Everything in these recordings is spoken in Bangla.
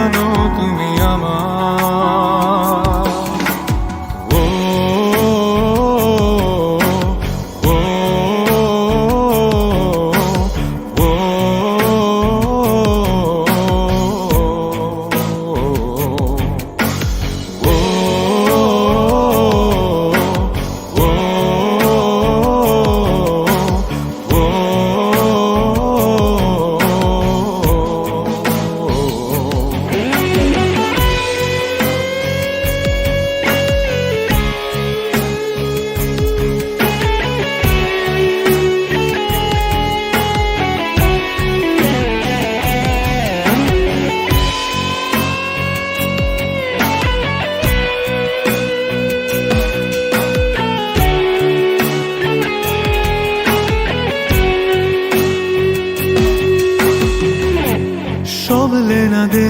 জানো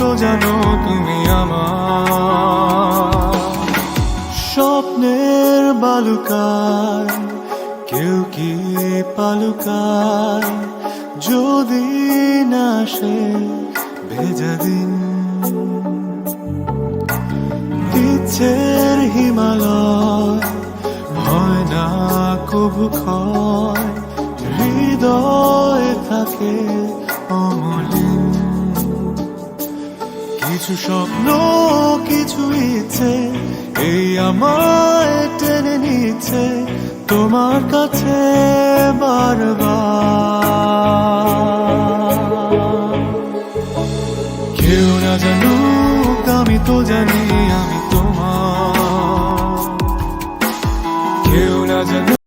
তো জানো তুমি আমার। স্বপ্নের বালুকায় কেউ কি পালুকায় যদি না সে ভেজা দিন। ইচ্ছের হিমালয় কভু ক্ষয়, হৃদয় থাকে অমলিন কিছু স্বপ্ন, কিছু ইচ্ছে, এই আমায় টেনে নিচ্ছে তোমার কাছে বারবার। কেউ না জানুক, আমি তো জানি আমি তোমার। কেউ না জানুক